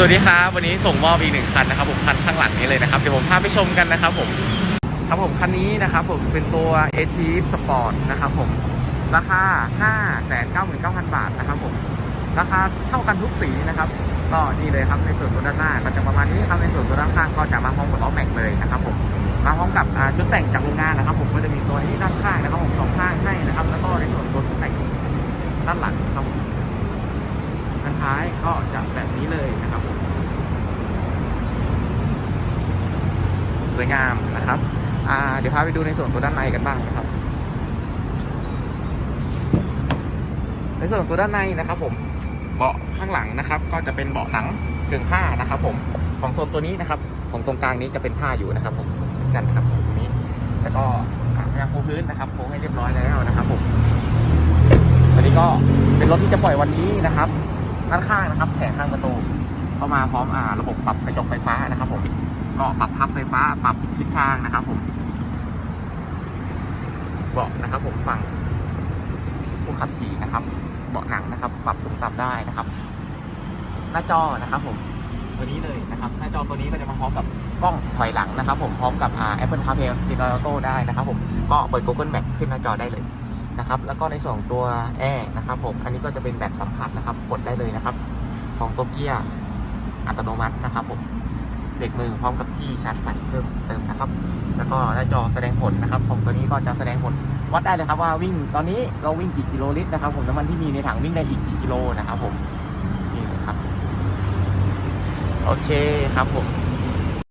สวัสดีครับวันนี้ส่งมอบอีกหนึ่งคันนะครับผมคันข้างหลังนี้เลยนะครับเดี๋ยวผมพาไปชมกันนะครับผมครับผมคันนี้นะครับผมเป็นตัว a t Sport นะครับผมราคา 599,000 บาทนะครับผมราคาเท่ากันทุกสีนะครับก็นี่เลยครับในส่วนตัวด้านหน้าก็จะประมาณนี้ครับในส่วนตัวด้านข้างก็จะมาพร้อมกับล้อแม็กเลยนะครับผมมาพร้อมกับชุดแต่งจากโรงงานนะครับ ผมก็จะมีตัวนี้ด้านข้างนะครับผมสองข้างให้นะครับ แล้วก็ในส่วนตัวชุดแต่งด้านหลังครับผมด้านท้ายก็จะแบบนี้เลยนะครับผม สวยงามนะครับเดี๋ยวพาไปดูในส่วนตัวด้านในกันบ้างนะครับ ในส่วนตัวด้านในนะครับผมเบาะข้างหลังนะครับ ก็จะเป็นเบาะหนังเกึ่งผ้านะครับผมของโซนตัวนี้นะครับของตรงกลางนี้จะเป็นผ้าอยู่นะครับ ผมเหมือนกันนะครับตรงนี้ แล้วก็อ่าพยายามปูพื้นนะครับปูให้เรียบร้อยแล้วนะครับผมอันนี้ก็เป็นรถที่จะปล่อยวันนี้นะครับด้านข้างนะครับแผงข้างประตูเข้ามาพร้อมอ่าระบบปรับกระจกไฟฟ้านะครับผม ก็ปรับพับไฟฟ้าปรับทิศทางนะครับผมเบาะนะครับ ผมฝั่งผู้ขับขี่นะครับ เบาะหนังนะครับ ปรับสูงต่ำได้นะครับ หน้าจอนะครับ ผมตัวนี้เลยนะครับ หน้าจอตัวนี้ก็จะมาพร้อมกับกล้องถอยหลังนะครับ ผมพร้อมกับ Apple CarPlay Android Auto ได้นะครับ ผมก็เปิด Google Map ขึ้นหน้าจอได้เลยนะครับแล้วก็ในส่วนของตัวแอร์นะครับผมอันนี้ก็จะเป็นแบบสัมผัสนะครับ กดได้เลยนะครับ ของโตเกียร์อัตโนมัตินะครับผม เบรกมือพร้อมกับที่ชาร์จไฟเพิ่มเติมนะครับ แล้วก็หน้าจอแสดงผลนะครับของตัวนี้ก็จะแสดงผลวัดได้เลยครับว่าวิ่งตอนนี้เราวิ่งกี่กิโลลิตรนะครับ ผมน้ำมันที่มีในถังวิ่งได้อีกกี่กิโลนะครับผมนี่นะครับโอเคครับผม